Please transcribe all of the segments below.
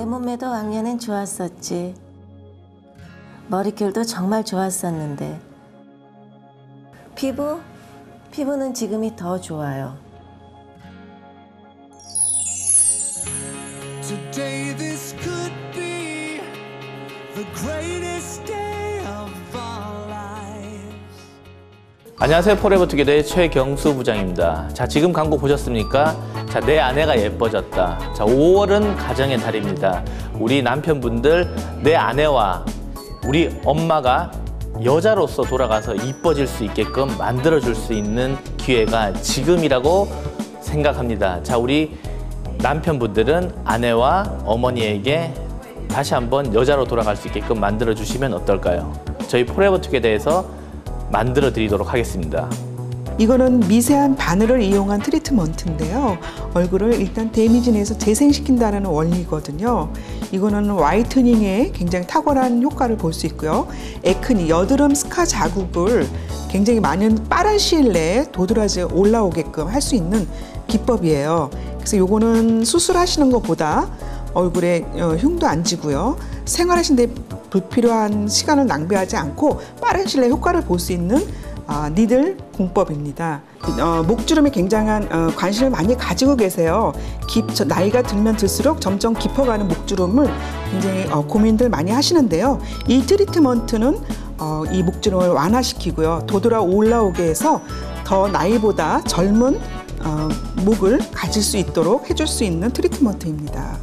내 몸매도 왕년엔 좋았었지. 머릿결도 정말 좋았었는데. 피부? 피부는 지금이 더 좋아요. Today this could be the greatest day 안녕하세요. 포레버 투게더의 최경수 부장입니다. 자, 지금 광고 보셨습니까? 자, 내 아내가 예뻐졌다. 자, 5월은 가정의 달입니다. 우리 남편분들, 내 아내와 우리 엄마가 여자로서 돌아가서 이뻐질 수 있게끔 만들어줄 수 있는 기회가 지금이라고 생각합니다. 자, 우리 남편분들은 아내와 어머니에게 다시 한번 여자로 돌아갈 수 있게끔 만들어 주시면 어떨까요? 저희 포레버 투게더에서 만들어 드리도록 하겠습니다. 이거는 미세한 바늘을 이용한 트리트먼트인데요. 얼굴을 일단 데미지 내서 재생시킨다는 원리거든요. 이거는 화이트닝에 굉장히 탁월한 효과를 볼 수 있고요. 에크니, 여드름 스카 자국을 굉장히 많은 빠른 시일 내에 도드라지 올라오게끔 할 수 있는 기법이에요. 그래서 요거는 수술하시는 것보다 얼굴에 어, 흉도 안 지고요. 생활하시는데 불필요한 시간을 낭비하지 않고 빠른 내에 효과를 볼 수 있는 아, 니들 공법입니다. 어, 목주름에 굉장한 어, 관심을 많이 가지고 계세요. 깊, 저, 나이가 들면 들수록 점점 깊어가는 목주름을 굉장히 어, 고민들 많이 하시는데요. 이 트리트먼트는 어, 이 목주름을 완화시키고요. 도드라 올라오게 해서 더 나이보다 젊은 어, 목을 가질 수 있도록 해줄 수 있는 트리트먼트입니다.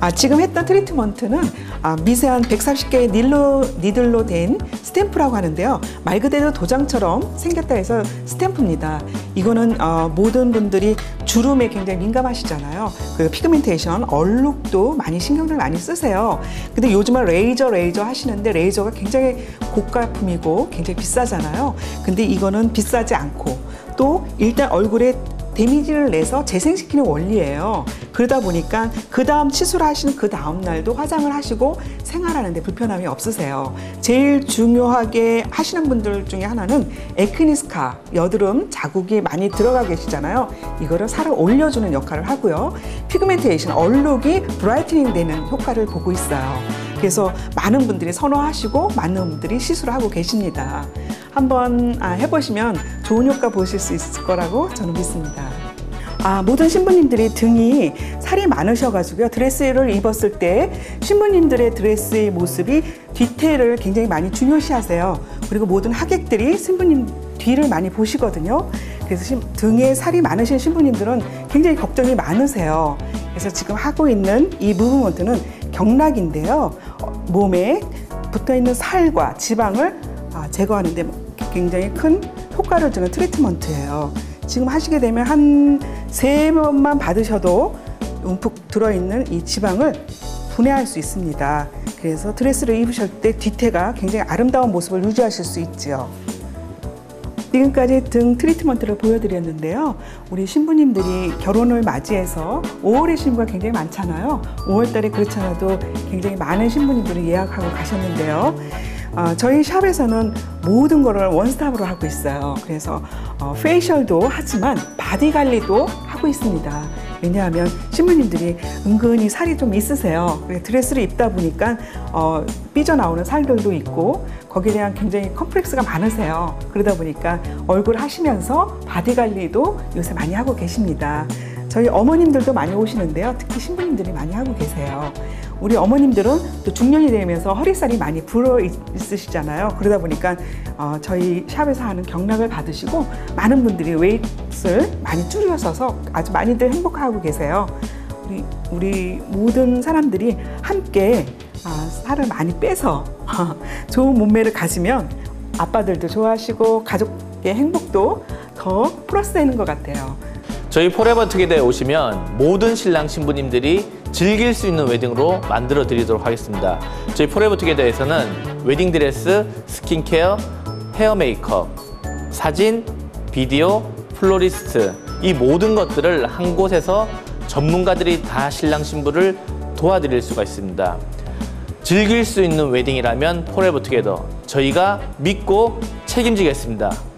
아, 지금 했던 트리트먼트는 아, 미세한 130개의 닐로, 니들로 된 스탬프라고 하는데요. 말 그대로 도장처럼 생겼다 해서 스탬프입니다. 이거는 어, 모든 분들이 주름에 굉장히 민감하시잖아요. 그 피그멘테이션, 얼룩도 많이 신경을 많이 쓰세요. 근데 요즘은 레이저, 레이저 하시는데 레이저가 굉장히 고가품이고 굉장히 비싸잖아요. 근데 이거는 비싸지 않고 또 일단 얼굴에 데미지를 내서 재생시키는 원리예요. 그러다 보니까 그 다음 치수를 하시는 그 다음 날도 화장을 하시고 생활하는데 불편함이 없으세요. 제일 중요하게 하시는 분들 중에 하나는 에크니스카 여드름 자국이 많이 들어가 계시잖아요. 이거를 살을 올려주는 역할을 하고요. 피그멘테이션 얼룩이 브라이트닝 되는 효과를 보고 있어요. 그래서 많은 분들이 선호하시고 많은 분들이 시술을 하고 계십니다. 한번 아, 해보시면 좋은 효과 보실 수 있을 거라고 저는 믿습니다. 아, 모든 신부님들이 등이 살이 많으셔가지고요. 드레스를 입었을 때 신부님들의 드레스의 모습이 디테일을 굉장히 많이 중요시 하세요. 그리고 모든 하객들이 신부님 뒤를 많이 보시거든요. 그래서 신- 등에 살이 많으신 신부님들은 굉장히 걱정이 많으세요. 그래서 지금 하고 있는 이 무브먼트는 경락인데요. 어, 몸에 붙어 있는 살과 지방을 아, 제거하는데 굉장히 큰 효과를 주는 트리트먼트예요. 지금 하시게 되면 한 세 번만 받으셔도 움푹 들어있는 이 지방을 분해할 수 있습니다. 그래서 드레스를 입으실 때 뒤태가 굉장히 아름다운 모습을 유지하실 수 있죠. 지금까지 등 트리트먼트를 보여드렸는데요. 우리 신부님들이 결혼을 맞이해서 5월의 신부가 굉장히 많잖아요. 5월 달에 그렇지 않아도 굉장히 많은 신부님들이 예약하고 가셨는데요. 어, 저희 샵에서는 모든 거를 원스톱으로 하고 있어요. 그래서 어, 페이셜도 하지만 바디 관리도 하고 있습니다. 왜냐하면 신부님들이 은근히 살이 좀 있으세요. 드레스를 입다 보니까 어, 삐져나오는 살들도 있고 거기에 대한 굉장히 컴플렉스가 많으세요. 그러다 보니까 얼굴 하시면서 바디 관리도 요새 많이 하고 계십니다. 저희 어머님들도 많이 오시는데요. 특히 신부님들이 많이 하고 계세요. 우리 어머님들은 또 중년이 되면서 허리살이 많이 불어 있- 있으시잖아요. 그러다 보니까 어, 저희 샵에서 하는 경락을 받으시고 많은 분들이 웨이트를 많이 줄여서서 아주 많이들 행복하고 계세요. 우리, 우리 모든 사람들이 함께 아, 살을 많이 빼서 좋은 몸매를 가지면 아빠들도 좋아하시고 가족의 행복도 더 플러스 되는 것 같아요. 저희 포레버 투게더에 오시면 모든 신랑 신부님들이 즐길 수 있는 웨딩으로 만들어 드리도록 하겠습니다. 저희 포레버 투게더에서는 웨딩 드레스, 스킨케어, 헤어 메이크업, 사진, 비디오, 플로리스트 이 모든 것들을 한 곳에서 전문가들이 다 신랑 신부를 도와드릴 수가 있습니다. 즐길 수 있는 웨딩이라면 포레버 투게더 저희가 믿고 책임지겠습니다.